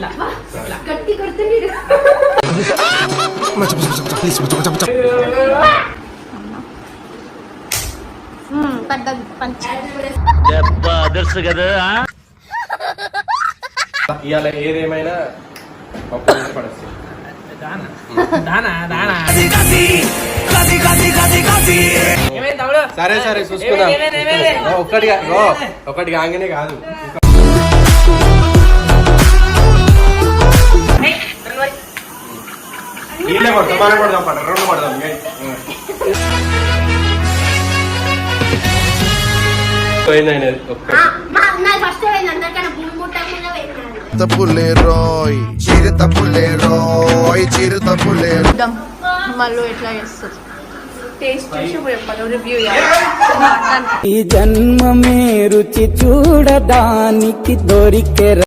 ఇట్లా గట్టి కొడితే మీరు. మ్మ్, పెద్దది పంచ్. ఇవాళ ఏదేమైనా సరే సరే చూసుకుందాం. ఓ, ఒకటి కాగానే కాదు ఏయ్, వీళ్ళే కొడతాం మనం కొడదాం పడ రెండు కొడదాం పులేరోయ్ చిరుత పులేరోయ్ చిరుత పులేరోయ్ చూద్దాం మళ్ళీ ఎట్లా చేస్తుంది. టేస్ట్ చూసి ఇప్పుడు చెప్పాలి రివ్యూ ఈ జన్మమే రుచి చూడడానికి దొరికే